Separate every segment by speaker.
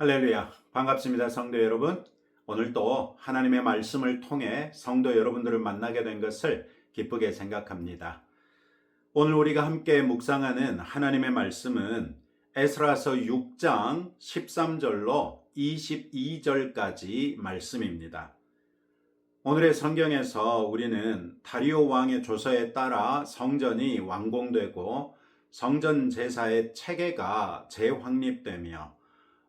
Speaker 1: 할렐루야. 반갑습니다. 성도 여러분. 오늘 또 하나님의 말씀을 통해 성도 여러분들을 만나게 된 것을 기쁘게 생각합니다. 오늘 우리가 함께 묵상하는 하나님의 말씀은 에스라서 6장 13절로 22절까지 말씀입니다. 오늘의 성경에서 우리는 다리오 왕의 조서에 따라 성전이 완공되고 성전 제사의 체계가 재확립되며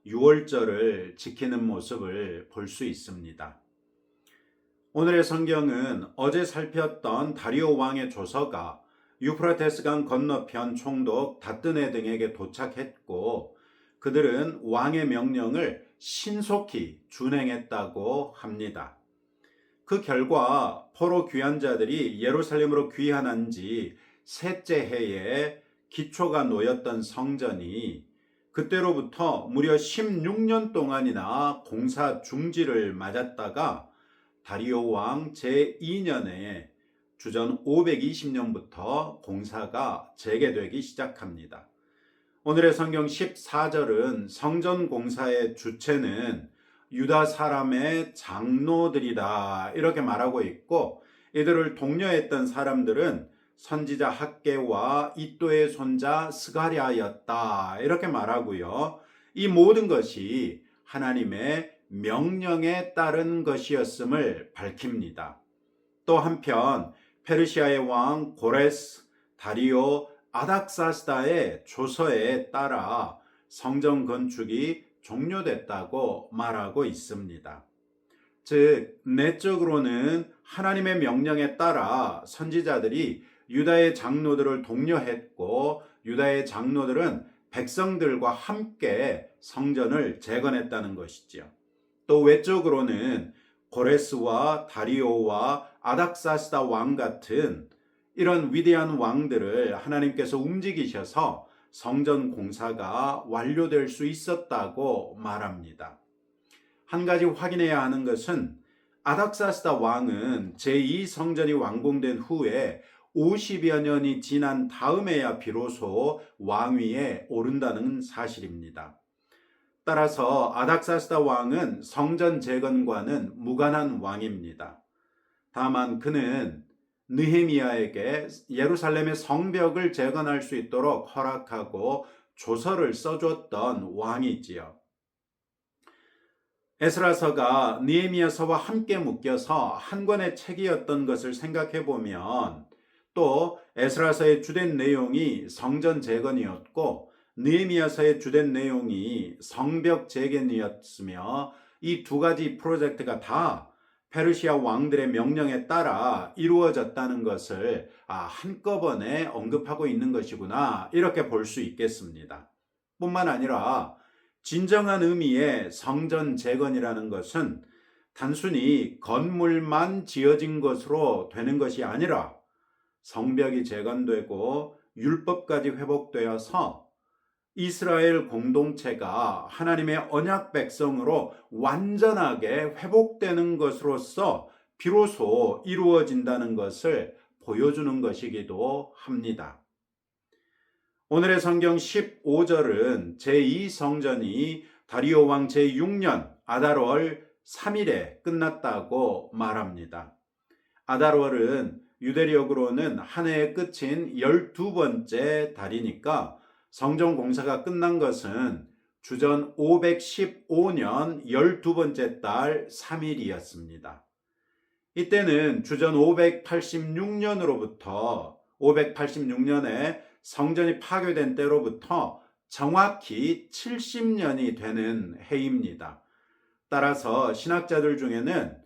Speaker 1: 유월절을 지키는 모습을 볼 수 있습니다. 오늘의 성경은 어제 살폈던 다리오 왕의 조서가 유프라테스강 건너편 총독 다뜨네 등에게 도착했고 그들은 왕의 명령을 신속히 준행했다고 합니다. 그 결과 포로 귀환자들이 예루살렘으로 귀환한 지 셋째 해에 기초가 놓였던 성전이 그때로부터 무려 16년 동안이나 공사 중지를 맞았다가 다리오 왕 제2년에 주전 520년부터 공사가 재개되기 시작합니다. 오늘의 성경 14절은 성전 공사의 주체는 유다 사람의 장로들이다 이렇게 말하고 있고 이들을 독려했던 사람들은 선지자 학계와 이또의 손자 스가랴였다 이렇게 말하고요. 이 모든 것이 하나님의 명령에 따른 것이었음을 밝힙니다. 또 한편 페르시아의 왕 고레스, 다리오, 아닥사스다의 조서에 따라 성전 건축이 종료됐다고 말하고 있습니다. 즉, 내적으로는 하나님의 명령에 따라 선지자들이 유다의 장로들을 독려했고, 유다의 장로들은 백성들과 함께 성전을 재건했다는 것이지요. 또 외적으로는 고레스와 다리오와 아닥사스다 왕 같은 이런 위대한 왕들을 하나님께서 움직이셔서 성전 공사가 완료될 수 있었다고 말합니다. 한 가지 확인해야 하는 것은 아닥사스다 왕은 제2성전이 완공된 후에 50여 년이 지난 다음에야 비로소 왕위에 오른다는 사실입니다. 따라서 아닥사스다 왕은 성전 재건과는 무관한 왕입니다. 다만 그는 느헤미야에게 예루살렘의 성벽을 재건할 수 있도록 허락하고 조서를 써줬던 왕이지요. 에스라서가 느헤미야서와 함께 묶여서 한 권의 책이었던 것을 생각해 보면 또 에스라서의 주된 내용이 성전 재건이었고 느헤미야서의 주된 내용이 성벽 재건이었으며 이 두 가지 프로젝트가 다 페르시아 왕들의 명령에 따라 이루어졌다는 것을 아, 한꺼번에 언급하고 있는 것이구나 이렇게 볼 수 있겠습니다. 뿐만 아니라 진정한 의미의 성전 재건이라는 것은 단순히 건물만 지어진 것으로 되는 것이 아니라 성벽이 재건되고 율법까지 회복되어서 이스라엘 공동체가 하나님의 언약 백성으로 완전하게 회복되는 것으로서 비로소 이루어진다는 것을 보여주는 것이기도 합니다. 오늘의 성경 15절은 제2성전이 다리오 왕 제6년 아달월 3일에 끝났다고 말합니다. 아달월은 유대력으로는 한 해의 끝인 12번째 달이니까 성전 공사가 끝난 것은 주전 515년 12번째 달 3일이었습니다. 이때는 주전 586년으로부터 586년에 성전이 파괴된 때로부터 정확히 70년이 되는 해입니다. 따라서 신학자들 중에는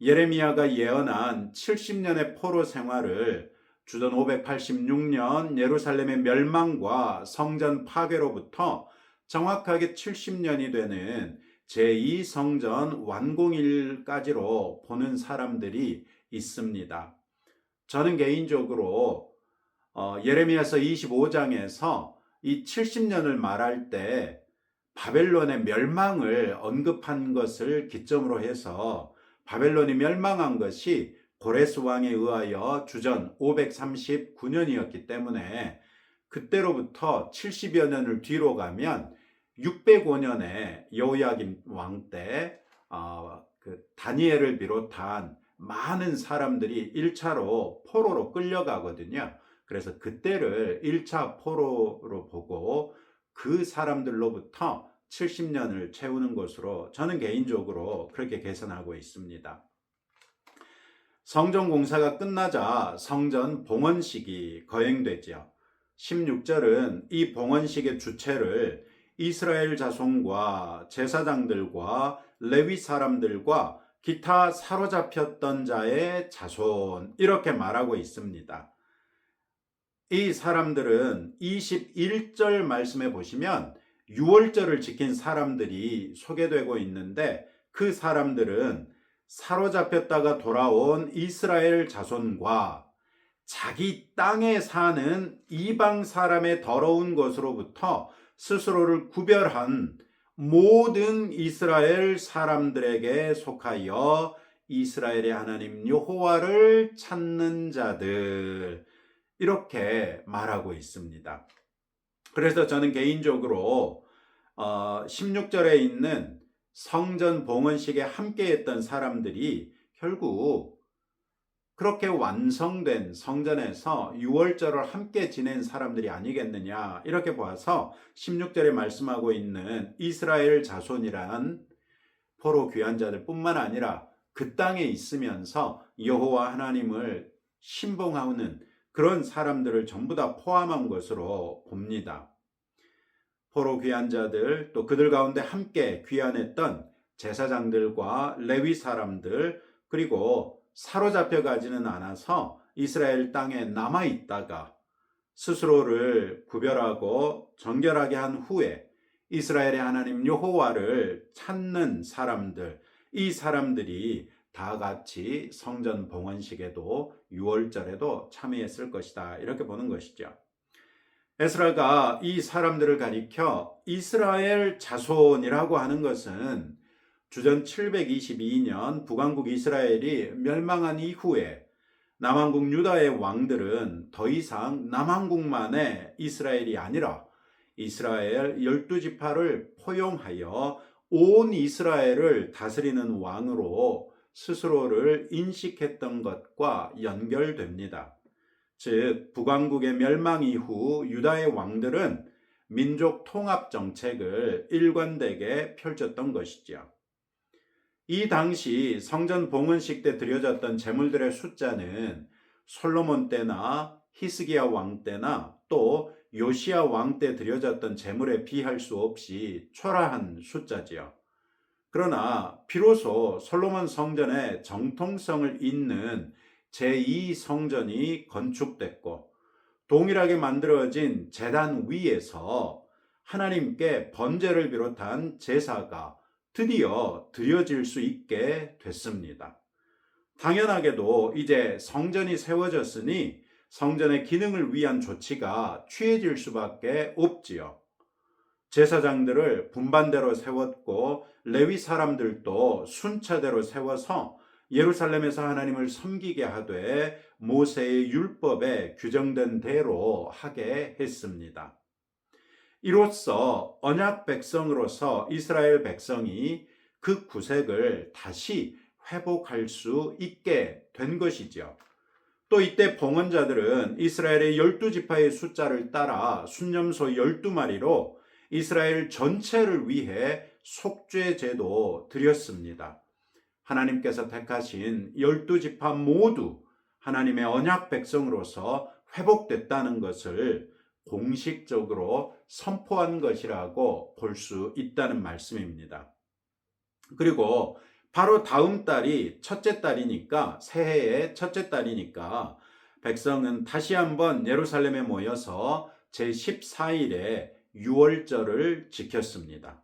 Speaker 1: 예레미야가 예언한 70년의 포로 생활을 주전 586년 예루살렘의 멸망과 성전 파괴로부터 정확하게 70년이 되는 제2성전 완공일까지로 보는 사람들이 있습니다. 저는 개인적으로 어, 예레미야서 25장에서 이 70년을 말할 때 바벨론의 멸망을 언급한 것을 기점으로 해서 바벨론이 멸망한 것이 고레스 왕에 의하여 주전 539년이었기 때문에 그때로부터 70여 년을 뒤로 가면 605년에 여호야김 왕때 어, 그 다니엘을 비롯한 많은 사람들이 1차로 포로로 끌려가거든요. 그래서 그때를 1차 포로로 보고 그 사람들로부터 70년을 채우는 것으로 저는 개인적으로 그렇게 계산하고 있습니다. 성전 공사가 끝나자 성전 봉헌식이 거행되지요. 16절은 이 봉헌식의 주체를 이스라엘 자손과 제사장들과 레위 사람들과 기타 사로잡혔던 자의 자손 이렇게 말하고 있습니다. 이 사람들은 21절 말씀에 보시면 6월절을 지킨 사람들이 소개되고 있는데 그 사람들은 사로잡혔다가 돌아온 이스라엘 자손과 자기 땅에 사는 이방 사람의 더러운 것으로부터 스스로를 구별한 모든 이스라엘 사람들에게 속하여 이스라엘의 하나님 여호와를 찾는 자들 이렇게 말하고 있습니다. 그래서 저는 개인적으로 어, 16절에 있는 성전 봉헌식에 함께했던 사람들이 결국 그렇게 완성된 성전에서 6월절을 함께 지낸 사람들이 아니겠느냐 이렇게 보아서 16절에 말씀하고 있는 이스라엘 자손이란 포로 귀한 자들뿐만 아니라 그 땅에 있으면서 여호와 하나님을 신봉하는 그런 사람들을 전부 다 포함한 것으로 봅니다. 포로 귀한 자들 또 그들 가운데 함께 귀환했던 제사장들과 레위 사람들 그리고 사로잡혀 가지는 않아서 이스라엘 땅에 남아 있다가 스스로를 구별하고 정결하게 한 후에 이스라엘의 하나님 여호와를 찾는 사람들 이 사람들이 다 같이 성전 봉헌식에도 6월절에도 참여했을 것이다. 이렇게 보는 것이죠. 에스라가 이 사람들을 가리켜 이스라엘 자손이라고 하는 것은 주전 722년 북왕국 이스라엘이 멸망한 이후에 남왕국 유다의 왕들은 더 이상 남왕국만의 이스라엘이 아니라 이스라엘 열두 지파를 포용하여 온 이스라엘을 다스리는 왕으로 스스로를 인식했던 것과 연결됩니다. 즉 북왕국의 멸망 이후 유다의 왕들은 민족 통합 정책을 일관되게 펼쳤던 것이죠. 이 당시 성전 봉헌식 때 드려졌던 제물들의 숫자는 솔로몬 때나 히스기야 왕 때나 또 요시야 왕 때 드려졌던 제물에 비할 수 없이 초라한 숫자지요. 그러나 비로소 솔로몬 성전의 정통성을 잇는 제2 성전이 건축됐고 동일하게 만들어진 재단 위에서 하나님께 번제를 비롯한 제사가 드디어 드려질 수 있게 됐습니다. 당연하게도 이제 성전이 세워졌으니 성전의 기능을 위한 조치가 취해질 수밖에 없지요. 제사장들을 분반대로 세웠고 레위 사람들도 순차대로 세워서 예루살렘에서 하나님을 섬기게 하되 모세의 율법에 규정된 대로 하게 했습니다. 이로써 언약 백성으로서 이스라엘 백성이 그 구색을 다시 회복할 수 있게 된 것이죠. 또 이때 봉헌자들은 이스라엘의 열두 지파의 숫자를 따라 순념소 12마리로 이스라엘 전체를 위해 속죄제도 드렸습니다. 하나님께서 택하신 열두 지파 모두 하나님의 언약 백성으로서 회복됐다는 것을 공식적으로 선포한 것이라고 볼 수 있다는 말씀입니다. 그리고 바로 다음 달이 첫째 달이니까 새해의 첫째 달이니까 백성은 다시 한번 예루살렘에 모여서 제 14일에 6월절을 지켰습니다.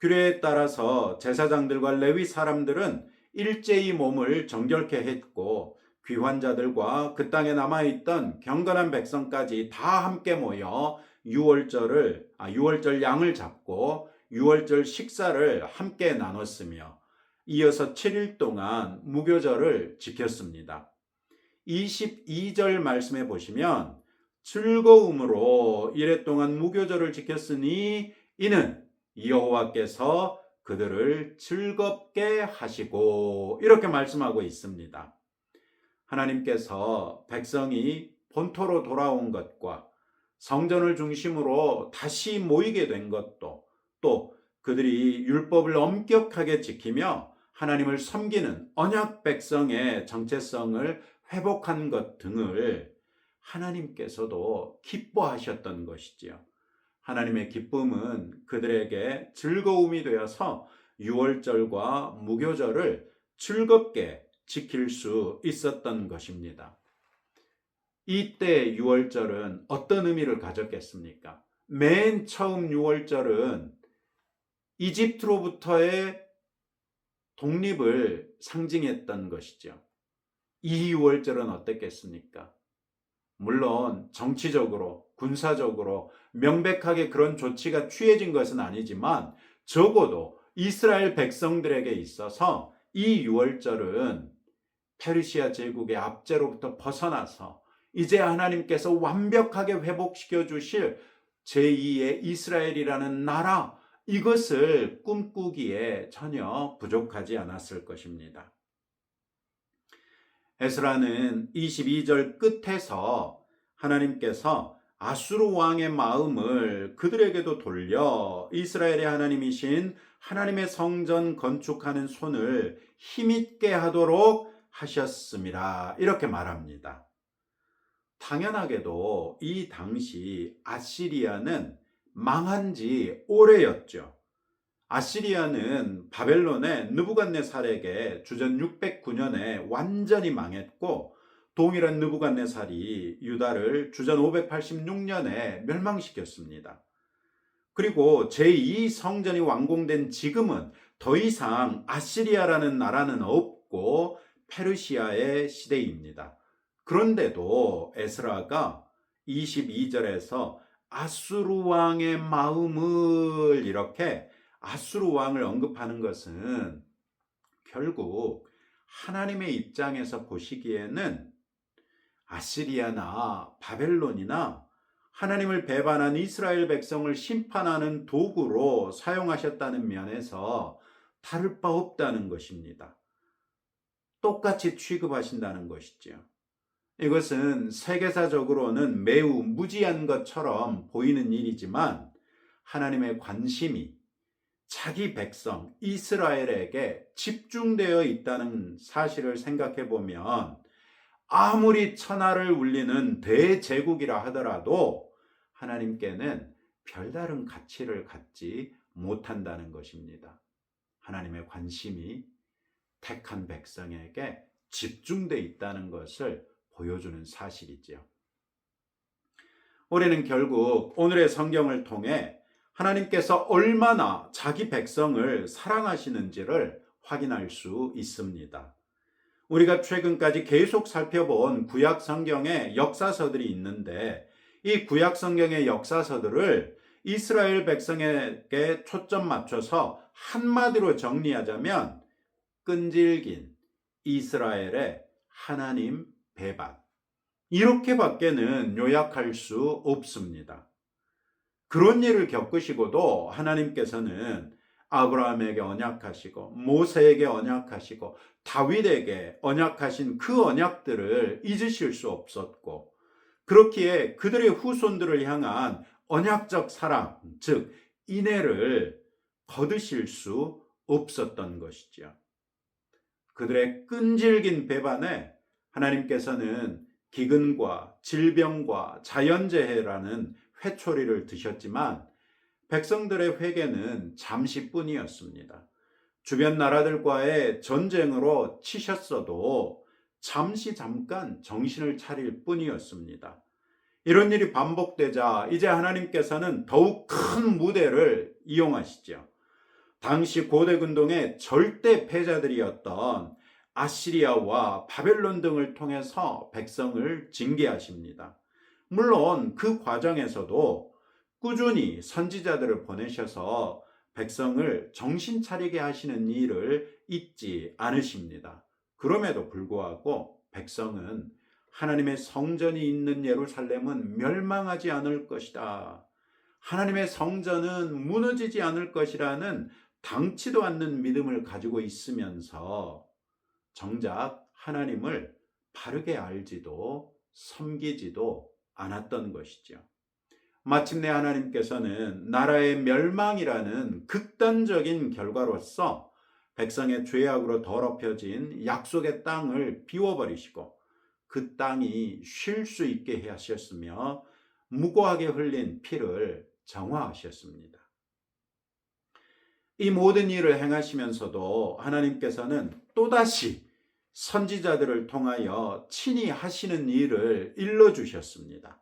Speaker 1: 규례에 따라서 제사장들과 레위 사람들은 일제히 몸을 정결케 했고 귀환자들과 그 땅에 남아 있던 경건한 백성까지 다 함께 모여 6월절을 아 6월절 양을 잡고 6월절 식사를 함께 나눴으며 이어서 7일 동안 무교절을 지켰습니다. 22절 말씀에 보시면 즐거움으로 이래 동안 무교절을 지켰으니 이는 여호와께서 그들을 즐겁게 하시고 이렇게 말씀하고 있습니다. 하나님께서 백성이 본토로 돌아온 것과 성전을 중심으로 다시 모이게 된 것도 또 그들이 율법을 엄격하게 지키며 하나님을 섬기는 언약 백성의 정체성을 회복한 것 등을 하나님께서도 기뻐하셨던 것이지요. 하나님의 기쁨은 그들에게 즐거움이 되어서 유월절과 무교절을 즐겁게 지킬 수 있었던 것입니다. 이때 유월절은 어떤 의미를 가졌겠습니까? 맨 처음 유월절은 이집트로부터의 독립을 상징했던 것이죠. 이 유월절은 어땠겠습니까? 물론 정치적으로, 군사적으로 명백하게 그런 조치가 취해진 것은 아니지만 적어도 이스라엘 백성들에게 있어서 이 유월절은 페르시아 제국의 압제로부터 벗어나서 이제 하나님께서 완벽하게 회복시켜 주실 제2의 이스라엘이라는 나라 이것을 꿈꾸기에 전혀 부족하지 않았을 것입니다. 에스라는 22절 끝에서 하나님께서 아수르 왕의 마음을 그들에게도 돌려 이스라엘의 하나님이신 하나님의 성전 건축하는 손을 힘있게 하도록 하셨습니다. 이렇게 말합니다. 당연하게도 이 당시 아시리아는 망한 지 오래였죠. 아시리아는 바벨론의 느부갓네살에게 주전 609년에 완전히 망했고 동일한 느부갓네살이 유다를 주전 586년에 멸망시켰습니다. 그리고 제2 성전이 완공된 지금은 더 이상 아시리아라는 나라는 없고 페르시아의 시대입니다. 그런데도 에스라가 22절에서 아수르 왕의 마음을 이렇게 아수르 왕을 언급하는 것은 결국 하나님의 입장에서 보시기에는 아시리아나 바벨론이나 하나님을 배반한 이스라엘 백성을 심판하는 도구로 사용하셨다는 면에서 다를 바 없다는 것입니다. 똑같이 취급하신다는 것이죠. 이것은 세계사적으로는 매우 무지한 것처럼 보이는 일이지만 하나님의 관심이 자기 백성 이스라엘에게 집중되어 있다는 사실을 생각해 보면 아무리 천하를 울리는 대제국이라 하더라도 하나님께는 별다른 가치를 갖지 못한다는 것입니다. 하나님의 관심이 택한 백성에게 집중되어 있다는 것을 보여주는 사실이지요. 우리는 결국 오늘의 성경을 통해 하나님께서 얼마나 자기 백성을 사랑하시는지를 확인할 수 있습니다. 우리가 최근까지 계속 살펴본 구약 성경의 역사서들이 있는데 이 구약 성경의 역사서들을 이스라엘 백성에게 초점 맞춰서 한마디로 정리하자면 끈질긴 이스라엘의 하나님 배반. 이렇게밖에는 요약할 수 없습니다. 그런 일을 겪으시고도 하나님께서는 아브라함에게 언약하시고 모세에게 언약하시고 다윗에게 언약하신 그 언약들을 잊으실 수 없었고 그렇기에 그들의 후손들을 향한 언약적 사랑, 즉 인애를 거두실 수 없었던 것이죠. 그들의 끈질긴 배반에 하나님께서는 기근과 질병과 자연재해라는 회초리를 드셨지만 백성들의 회개는 잠시뿐이었습니다. 주변 나라들과의 전쟁으로 치셨어도 잠시 잠깐 정신을 차릴 뿐이었습니다. 이런 일이 반복되자 이제 하나님께서는 더욱 큰 무대를 이용하시죠. 당시 고대 근동의 절대 패자들이었던 아시리아와 바벨론 등을 통해서 백성을 징계하십니다. 물론 그 과정에서도 꾸준히 선지자들을 보내셔서 백성을 정신 차리게 하시는 일을 잊지 않으십니다. 그럼에도 불구하고 백성은 하나님의 성전이 있는 예루살렘은 멸망하지 않을 것이다. 하나님의 성전은 무너지지 않을 것이라는 당치도 않는 믿음을 가지고 있으면서 정작 하나님을 바르게 알지도 섬기지도 않았던 것이죠. 마침내 하나님께서는 나라의 멸망이라는 극단적인 결과로서 백성의 죄악으로 더럽혀진 약속의 땅을 비워버리시고 그 땅이 쉴 수 있게 하셨으며 무고하게 흘린 피를 정화하셨습니다. 이 모든 일을 행하시면서도 하나님께서는 또다시 선지자들을 통하여 친히 하시는 일을 일러 주셨습니다.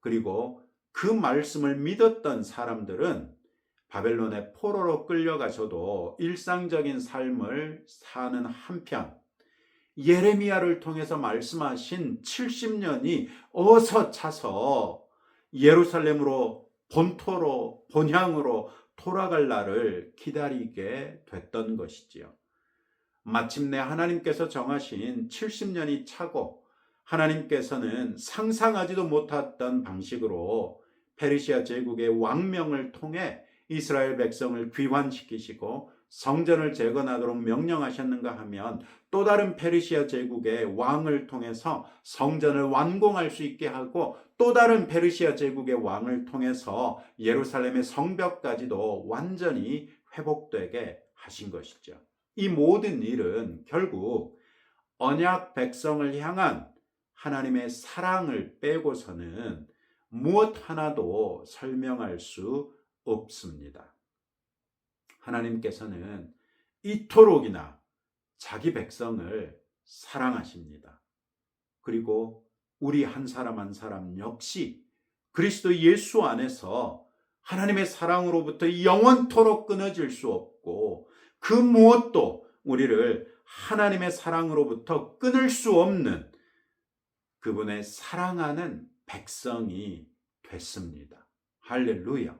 Speaker 1: 그리고 그 말씀을 믿었던 사람들은 바벨론의 포로로 끌려가서도 일상적인 삶을 사는 한편 예레미야를 통해서 말씀하신 70년이 어서 차서 예루살렘으로 본토로 본향으로 돌아갈 날을 기다리게 됐던 것이지요. 마침내 하나님께서 정하신 70년이 차고 하나님께서는 상상하지도 못했던 방식으로 페르시아 제국의 왕명을 통해 이스라엘 백성을 귀환시키시고 성전을 재건하도록 명령하셨는가 하면 또 다른 페르시아 제국의 왕을 통해서 성전을 완공할 수 있게 하고 또 다른 페르시아 제국의 왕을 통해서 예루살렘의 성벽까지도 완전히 회복되게 하신 것이죠. 이 모든 일은 결국 언약 백성을 향한 하나님의 사랑을 빼고서는 무엇 하나도 설명할 수 없습니다. 하나님께서는 이토록이나 자기 백성을 사랑하십니다. 그리고 우리 한 사람 한 사람 역시 그리스도 예수 안에서 하나님의 사랑으로부터 영원토록 끊어질 수 없고 그 무엇도 우리를 하나님의 사랑으로부터 끊을 수 없는 그분의 사랑하는 백성이 됐습니다. 할렐루야.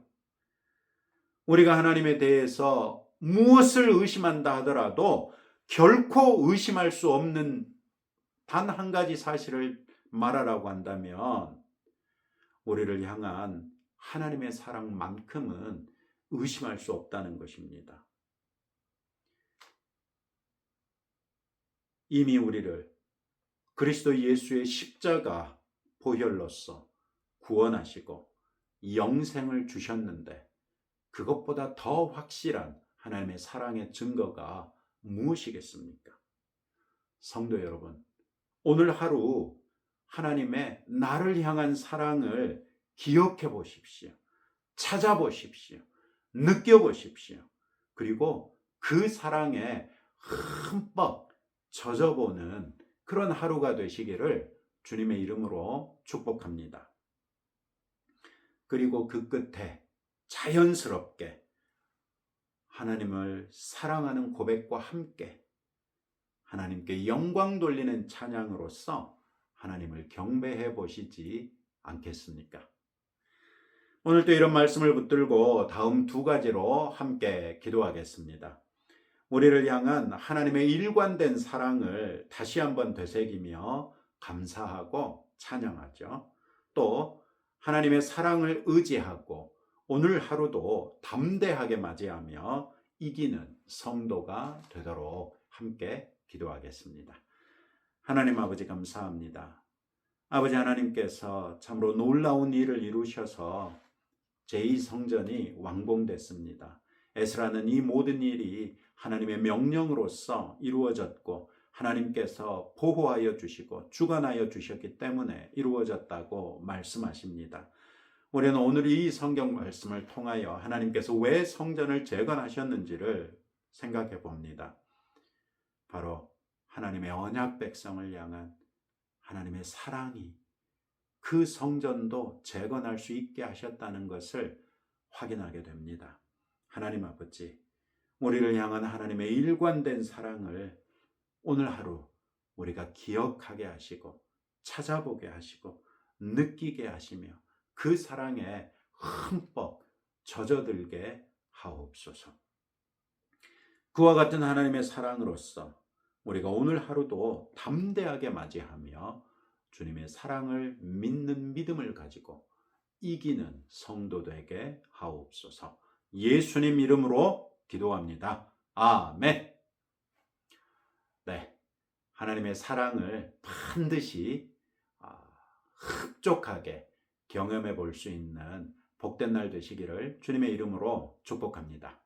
Speaker 1: 우리가 하나님에 대해서 무엇을 의심한다 하더라도 결코 의심할 수 없는 단 한 가지 사실을 말하라고 한다면 우리를 향한 하나님의 사랑만큼은 의심할 수 없다는 것입니다. 이미 우리를 그리스도 예수의 십자가 보혈로서 구원하시고 영생을 주셨는데 그것보다 더 확실한 하나님의 사랑의 증거가 무엇이겠습니까? 성도 여러분, 오늘 하루 하나님의 나를 향한 사랑을 기억해 보십시오. 찾아보십시오. 느껴보십시오. 그리고 그 사랑에 흠뻑 젖어보는 그런 하루가 되시기를 주님의 이름으로 축복합니다. 그리고 그 끝에 자연스럽게 하나님을 사랑하는 고백과 함께 하나님께 영광 돌리는 찬양으로서 하나님을 경배해 보시지 않겠습니까? 오늘 또 이런 말씀을 붙들고 다음 두 가지로 함께 기도하겠습니다. 우리를 향한 하나님의 일관된 사랑을 다시 한번 되새기며 감사하고 찬양하죠. 또 하나님의 사랑을 의지하고 오늘 하루도 담대하게 맞이하며 이기는 성도가 되도록 함께 기도하겠습니다. 하나님 아버지 감사합니다. 아버지 하나님께서 참으로 놀라운 일을 이루셔서 제2성전이 완공됐습니다. 에스라는 이 모든 일이 하나님의 명령으로서 이루어졌고 하나님께서 보호하여 주시고 주관하여 주셨기 때문에 이루어졌다고 말씀하십니다. 우리는 오늘 이 성경 말씀을 통하여 하나님께서 왜 성전을 재건하셨는지를 생각해 봅니다. 바로 하나님의 언약 백성을 향한 하나님의 사랑이 그 성전도 재건할 수 있게 하셨다는 것을 확인하게 됩니다. 하나님 아버지, 우리를 향한 하나님의 일관된 사랑을 오늘 하루 우리가 기억하게 하시고 찾아보게 하시고 느끼게 하시며 그 사랑에 흠뻑 젖어들게 하옵소서. 그와 같은 하나님의 사랑으로서 우리가 오늘 하루도 담대하게 맞이하며 주님의 사랑을 믿는 믿음을 가지고 이기는 성도 되게 하옵소서. 예수님 이름으로 기도합니다. 아멘. 네. 하나님의 사랑을 반드시 아, 흡족하게 경험해 볼 수 있는 복된 날 되시기를 주님의 이름으로 축복합니다.